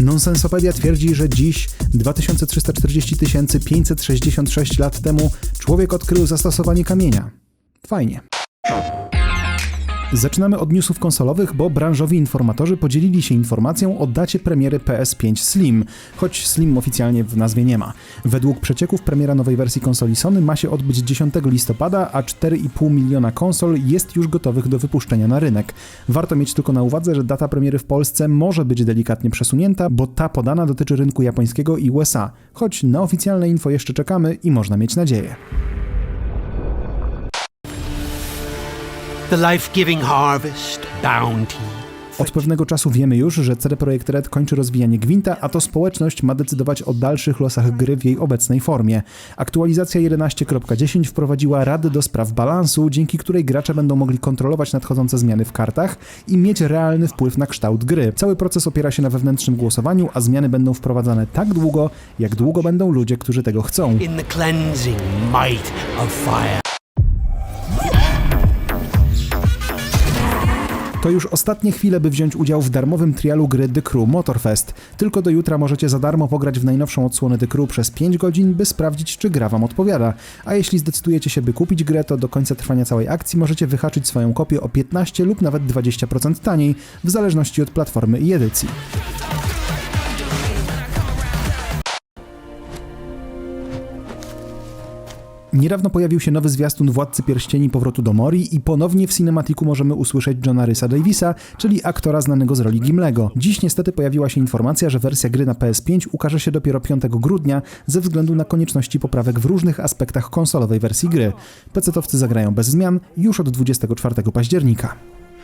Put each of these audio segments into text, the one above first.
Nonsensopedia twierdzi, że dziś, 2340 566 lat temu, człowiek odkrył zastosowanie kamienia. Fajnie. Zaczynamy od newsów konsolowych, bo branżowi informatorzy podzielili się informacją o dacie premiery PS5 Slim, choć Slim oficjalnie w nazwie nie ma. Według przecieków premiera nowej wersji konsoli Sony ma się odbyć 10 listopada, a 4,5 miliona konsol jest już gotowych do wypuszczenia na rynek. Warto mieć tylko na uwadze, że data premiery w Polsce może być delikatnie przesunięta, bo ta podana dotyczy rynku japońskiego i USA, choć na oficjalne info jeszcze czekamy i można mieć nadzieję. Od pewnego czasu wiemy już, że CD Projekt Red kończy rozwijanie Gwinta, a to społeczność ma decydować o dalszych losach gry w jej obecnej formie. Aktualizacja 11.10 wprowadziła rady do spraw balansu, dzięki której gracze będą mogli kontrolować nadchodzące zmiany w kartach i mieć realny wpływ na kształt gry. Cały proces opiera się na wewnętrznym głosowaniu, a zmiany będą wprowadzane tak długo, jak długo będą ludzie, którzy tego chcą. To już ostatnie chwile, by wziąć udział w darmowym trialu gry The Crew Motorfest. Tylko do jutra możecie za darmo pograć w najnowszą odsłonę The Crew przez 5 godzin, by sprawdzić, czy gra Wam odpowiada. A jeśli zdecydujecie się, by kupić grę, to do końca trwania całej akcji możecie wyhaczyć swoją kopię o 15 lub nawet 20% taniej, w zależności od platformy i edycji. Niedawno pojawił się nowy zwiastun Władcy Pierścieni Powrotu do Mori i ponownie w cinematiku możemy usłyszeć Johna Rysa Davisa, czyli aktora znanego z roli Gimlego. Dziś niestety pojawiła się informacja, że wersja gry na PS5 ukaże się dopiero 5 grudnia ze względu na konieczności poprawek w różnych aspektach konsolowej wersji gry. PC-towcy zagrają bez zmian już od 24 października.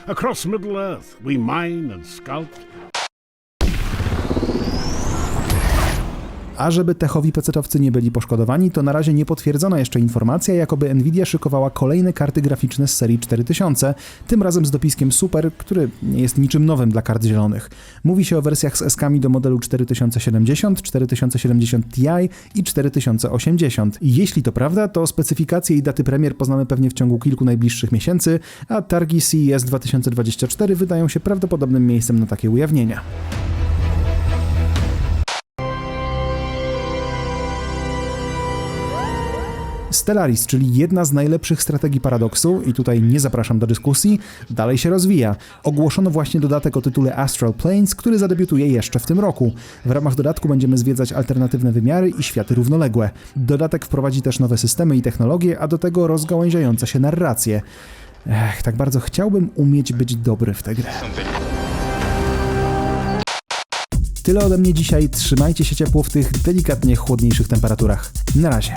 Across Middle Earth, we mine and sculpt. A żeby techowi pecetowcy nie byli poszkodowani, to na razie nie potwierdzona jeszcze informacja, jakoby Nvidia szykowała kolejne karty graficzne z serii 4000, tym razem z dopiskiem Super, który nie jest niczym nowym dla kart zielonych. Mówi się o wersjach z eskami do modelu 4070, 4070 Ti i 4080. I jeśli to prawda, to specyfikacje i daty premier poznamy pewnie w ciągu kilku najbliższych miesięcy, a targi CES 2024 wydają się prawdopodobnym miejscem na takie ujawnienia. Stellaris, czyli jedna z najlepszych strategii paradoksu, i tutaj nie zapraszam do dyskusji, dalej się rozwija. Ogłoszono właśnie dodatek o tytule Astral Planes, który zadebiutuje jeszcze w tym roku. W ramach dodatku będziemy zwiedzać alternatywne wymiary i światy równoległe. Dodatek wprowadzi też nowe systemy i technologie, a do tego rozgałęziające się narracje. Ech, tak bardzo chciałbym umieć być dobry w tę grę. Tyle ode mnie dzisiaj. Trzymajcie się ciepło w tych delikatnie chłodniejszych temperaturach. Na razie.